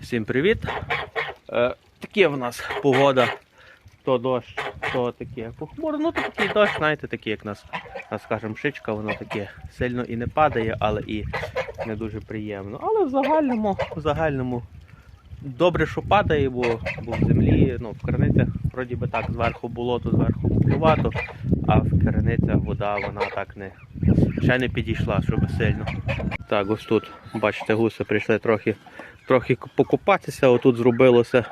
Всім привіт! Е, таке в нас погода. То дощ, то таке похмуро. Ну то такий дощ, знаєте, такий, як нас, нас шичка, воно таке сильно і не падає, але і не дуже приємно. Але в загальному, в загальному добре, що падає, бо, бо в землі, ну, в криницях, вроді би так, зверху болото, зверху куплювато, а в криницях вода вона так не ще не підійшла, щоб сильно. Так, ось тут, бачите, гуси прийшли трохи, трохи покупатися, отут зробилося.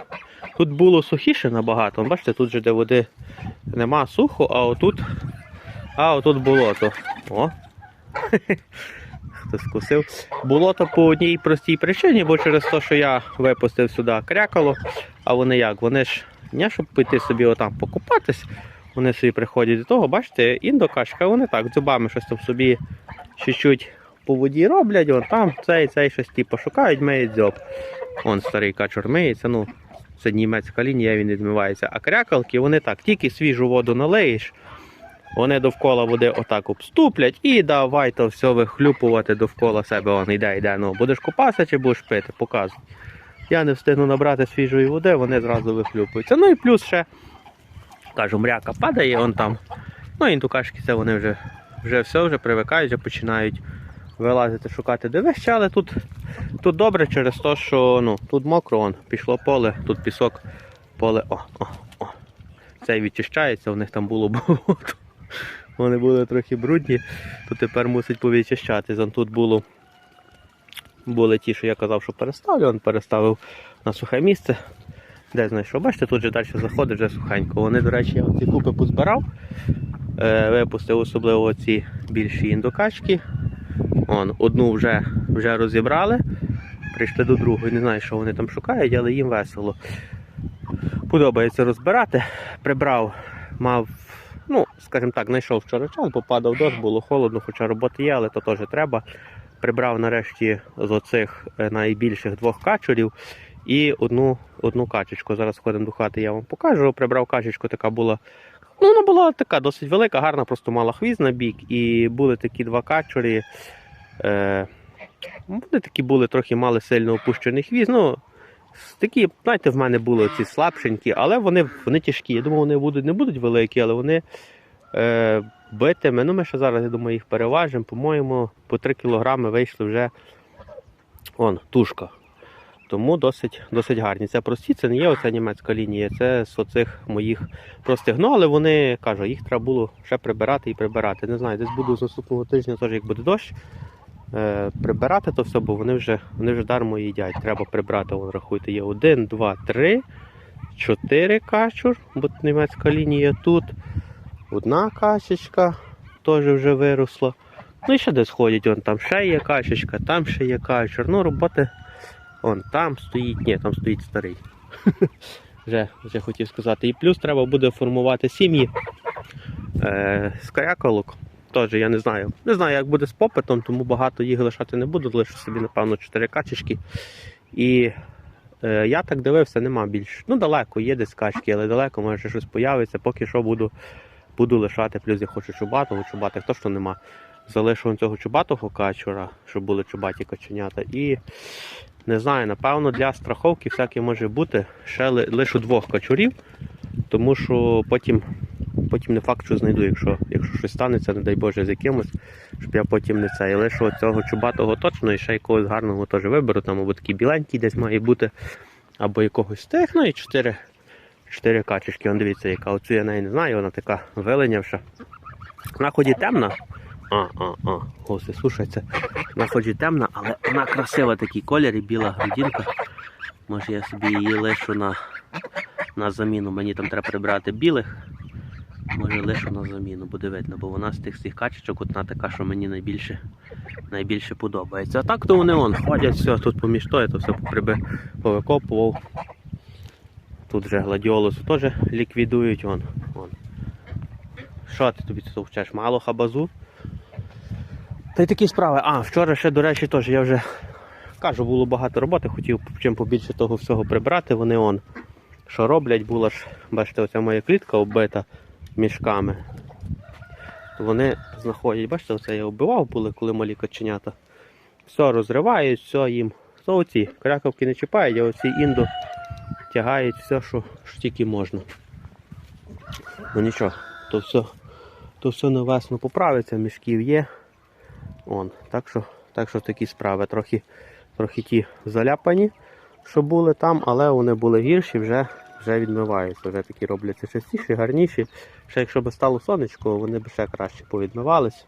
Тут було сухіше набагато. Бачите, тут же де води нема сухо, а отут, а отут болото. О! Хтось скусив. Болото по одній простій причині, бо через те, що я випустив сюди крякало, а вони як? Вони ж не щоб піти собі отам покупатись, вони собі приходять до того, бачите, індокачка, вони так зубами щось там собі чуть-чуть по воді роблять, вон там цей, цей щось типу шукають, миють дзьоб. Вон старий качур миється, ну це німецька лінія, він відмивається. А крякалки, вони так, тільки свіжу воду налиєш, вони довкола води отак обступлять і давай то все вихлюпувати довкола себе. Он йде, йде. Ну, будеш купатися чи будеш пити, показуй. Я не встигну набрати свіжої води, вони зразу вихлюпуються. Ну і плюс ще, кажу, мряка падає, он там. Ну, інтукашки це вони вже, вже все, вже привикають, вже починають вилазити, шукати де вище, але тут, тут добре через те, що ну, тут мокро, он, пішло поле, тут пісок, поле. О, о, о. Цей відчищається, у них там було болото. Вони були трохи брудні, то тепер мусить повідчищатися. Тут було, були ті, що я казав, що переставлю, він переставив на сухе місце. Де знайшов? Бачите, тут же далі заходить вже сухенько. Вони, до речі, я ці купи позбирав. Е, випустив особливо ці більші індокачки. Он, одну вже, вже розібрали. Прийшли до другої, не знаю, що вони там шукають, але їм весело. Подобається розбирати. Прибрав, мав, ну, скажімо так, знайшов вчора час, бо падав дощ, було холодно, хоча роботи є, але то теж треба. Прибрав нарешті з оцих е, найбільших двох качурів і одну, одну качечку. Зараз ходимо до хати, я вам покажу. Прибрав качечку, така була. Ну, вона була така досить велика, гарна, просто мала хвіст на бік. І були такі два качурі. Е, вони такі були, трохи мали сильно опущений хвіст. Ну, такі, знаєте, в мене були ці слабшенькі, але вони, вони тяжкі. Я думав, вони будуть, не будуть великі, але вони е, битими. Ну, ми ще зараз, я думаю, їх переважимо. По-моєму, по 3 кілограми вийшли вже он, тушка. Тому досить, досить гарні. Це прості, це не є оця німецька лінія, це з оцих моїх простих. Ну, але вони кажу, їх треба було ще прибирати і прибирати. Не знаю, десь буду з наступного тижня, теж як буде дощ. Е, прибирати то все, бо вони вже, вони вже дармо їдять. Треба прибрати, вон, рахуйте, є один, два, три, чотири качур, бо німецька лінія тут. Одна качечка теж вже виросла. Ну і ще десь ходять, вон там ще є качечка, там ще є качур. Ну, роботи. Вон там стоїть, ні, там стоїть старий. вже, вже хотів сказати. І плюс треба буде формувати сім'ї е, з кряколок. Теж я не знаю. Не знаю, як буде з попитом, тому багато їх лишати не буду, лише собі, напевно, 4 качечки. І е, я так дивився, нема більш. Ну, далеко, є десь качки, але далеко може щось появиться. Поки що буду, буду лишати, плюс я хочу чубатого, чубатих то, що нема. Залишу цього чубатого качура, щоб були чубаті каченята. І не знаю, напевно, для страховки всяке може бути. Ще ли- лишу двох качурів, тому що потім потім не факт, що знайду, якщо, якщо щось станеться, не дай Боже, з якимось, щоб я потім не це. І лишу цього чубатого точно і ще якогось гарного теж виберу, там або такий біленький десь має бути, або якогось тих, ну і чотири, чотири качечки. Он дивіться, яка оцю я неї не знаю, вона така виленявша. Вона ході темна. А, а, а, гуси, слушайте. Вона ході темна, але вона красива такий колір і біла грудинка. Може я собі її лишу на, на заміну. Мені там треба прибрати білих. Може лишу на заміну, буде видно, бо вона з тих всіх качечок одна така, що мені найбільше, найбільше подобається. А так то вони вон ходять, все, тут поміж то, я то все поприби, повикопував. Тут вже гладіолусу теж ліквідують. Вон. Що ти тобі тут вчеш? Мало хабазу? Та й такі справи. А, вчора ще, до речі, теж я вже кажу, було багато роботи, хотів чим побільше того всього прибрати. Вони он що роблять, була ж, бачите, оця моя клітка оббита мішками. Вони знаходять, бачите, оце я вбивав були, коли малі каченята. Все розривають, все їм То оці кряковки не чіпають, а оці індо тягають все, що, що тільки можна. Ну нічого, то все, то все на весну поправиться, мішків є. Он, так що, так що такі справи. Трохи, трохи ті заляпані, що були там, але вони були гірші, вже, вже відмиваються. Вже такі робляться частіші, гарніші. Ще якщо б стало сонечко, вони б ще краще повідмивались.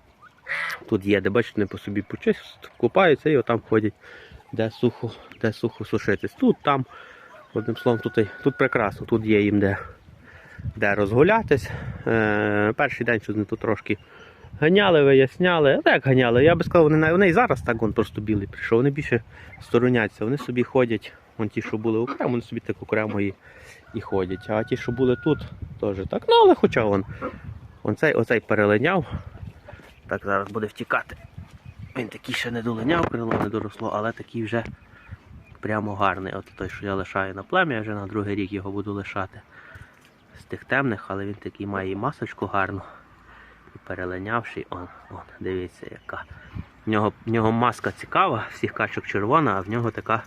Тут є, де бачите, по собі почистять, купаються і отам ходять, де сухо, де сухо сушитись. Тут, там, одним словом, тут, тут прекрасно, тут є їм де, де розгулятись. Е, перший день щось вони тут трошки ганяли, виясняли. А як ганяли? Я би сказав, вони, вони і зараз так вон просто білий прийшов. Вони більше стороняться, вони собі ходять, вон ті, що були окремо, вони собі так окремо і, і ходять. А ті, що були тут, теж так. Ну, але хоча вон, вон цей, оцей перелиняв. Так, зараз буде втікати. Він такий ще не долиняв, крило не доросло, але такий вже прямо гарний. От той, що я лишаю на плем'я, вже на другий рік його буду лишати. З тих темних, але він такий має і масочку гарну. І перелинявший, он, он, дивіться, яка. В нього, в нього маска цікава, всіх качок червона, а в нього така.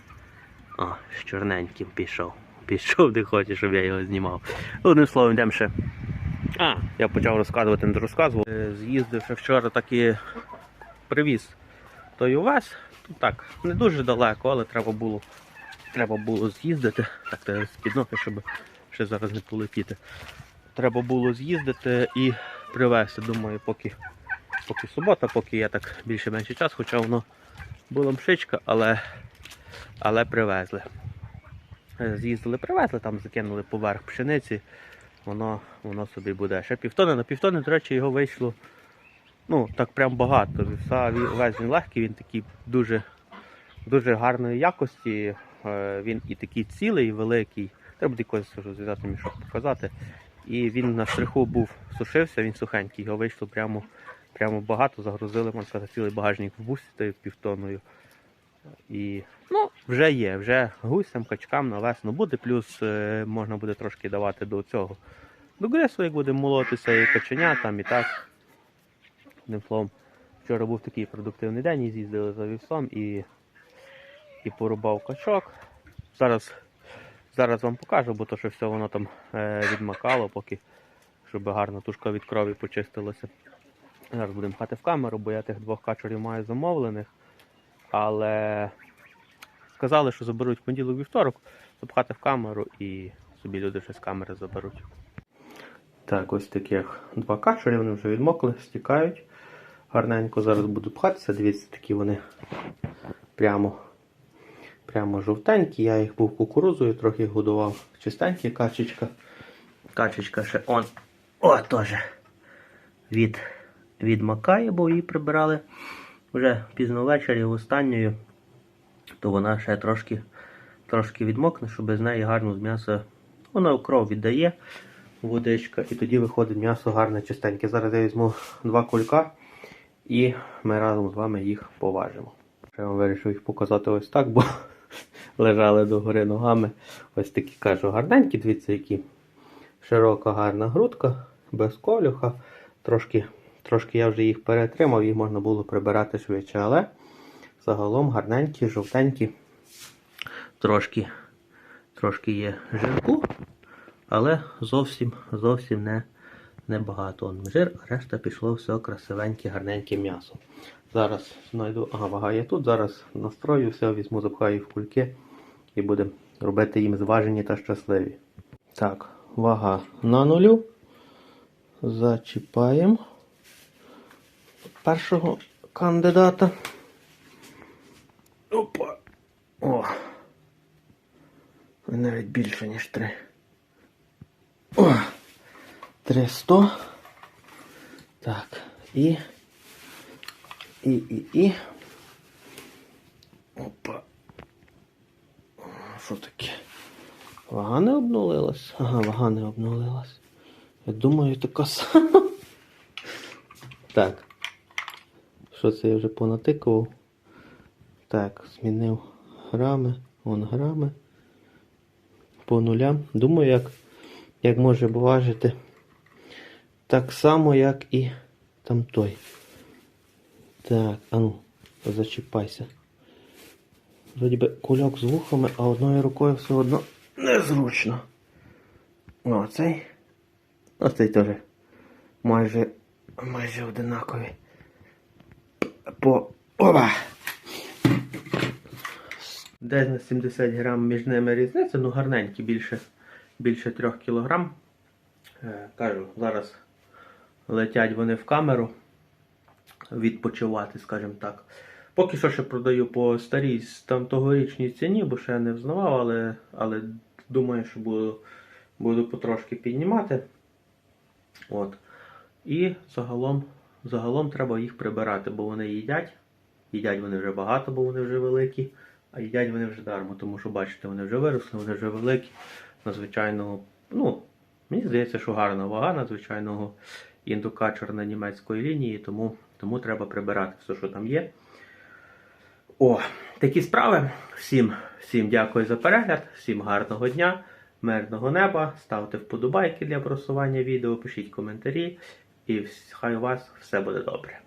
О, з чорненьким пішов. Пішов, де хоче, щоб я його знімав. Одним словом, йдемо ще. А, я почав розказувати, не розказував. Е, З'їздив вчора таки привіз той увесь. Тут так, не дуже далеко, але треба було, треба було з'їздити. Так, з-під ноги, щоб ще зараз не полетіти. Треба було з'їздити і привезти. Думаю, поки, поки субота, поки є так більше-менше час, хоча воно була мшичка, але, але привезли. Е, З'їздили, привезли, там закинули поверх пшениці, воно, воно собі буде. Ще півтони, на півтони, до речі, його вийшло ну, так прям багато. Весь він легкий, він такий дуже, дуже гарної якості. Е, Він і такий цілий, великий. Треба буде якось розв'язати мішок показати. І він на штриху був сушився, він сухенький, його вийшло прямо, прямо багато, загрузили, можна сказати, цілий багажник в бусі півтоною. І ну, вже є, вже гусям, качкам на весну буде, плюс е, можна буде трошки давати до цього. До гресу, як буде молотися, і каченя там, і так. Одним словом, вчора був такий продуктивний день, і з'їздили за вівсом і, і порубав качок. Зараз, зараз вам покажу, бо то, що все воно там е, відмакало, поки щоб гарно тушка від крові почистилася. Зараз будемо пхати в камеру, бо я тих двох качурів маю замовлених. Але сказали, що заберуть в понеділок вівторок, запхати в камеру і собі люди ще з камери заберуть. Так, ось таких два качурі, вони вже відмокли, стікають. Гарненько зараз буду пхатися. Дивіться, такі вони прямо, прямо жовтенькі. Я їх був кукурузою, трохи годував. Чистенькі качечка. Качечка ще он. О, теж від, відмакає, бо її прибирали вже пізно ввечері останньою, то вона ще трошки, трошки відмокне, щоб з неї гарно з м'яса. Вона в кров віддає водичка, і тоді виходить м'ясо гарне, чистеньке. Зараз я візьму два кулька і ми разом з вами їх поважимо. Я вирішив їх показати ось так, бо лежали догори ногами. Ось такі кажу гарненькі, дивіться, які широка гарна грудка, без колюха. Трошки, трошки я вже їх перетримав, їх можна було прибирати швидше, але загалом гарненькі, жовтенькі, трошки, трошки є жирку, але зовсім, зовсім не, не багато. Он жир, решта пішло все красивеньке, гарненьке м'ясо. Зараз знайду, ага, вага є тут, зараз настрою, все візьму, запхаю в кульки і будемо робити їм зважені та щасливі. Так, вага на нулю. Зачіпаємо першого кандидата. Опа. О. Навіть більше, ніж три. О. 300. Так. І. І, і, і. Опа. Що таке? Вага не обнулилась? Ага, вага не обнулилась. Я думаю, така сама. Так. Що це я вже понатикував? Так, змінив грами. Вон грами. По нулям. Думаю, як, як може важити. Так само, як і там той. Так, а ну, зачіпайся. Вроді би кульок з вухами, а одною рукою все одно незручно. О, цей. Оцей теж майже, майже одинакові. По. Оба! Десь на 70 грам між ними різниця, ну гарненькі, більше, більше 3 кілограм. Е, кажу, зараз летять вони в камеру відпочивати, скажімо так. Поки що ще продаю по старій там тогорічній ціні, бо ще не взнавав, але, але думаю, що буду, буду потрошки піднімати. От. І загалом, загалом треба їх прибирати, бо вони їдять. Їдять вони вже багато, бо вони вже великі, а їдять вони вже дармо, тому що бачите, вони вже виросли, вони вже великі. На ну, мені здається, що гарна вага на звичайного індука чорно-німецької лінії, тому, тому треба прибирати все, що там є. О, такі справи. Всім, всім дякую за перегляд, всім гарного дня, мирного неба. Ставте вподобайки для просування відео, пишіть коментарі, і хай у вас все буде добре.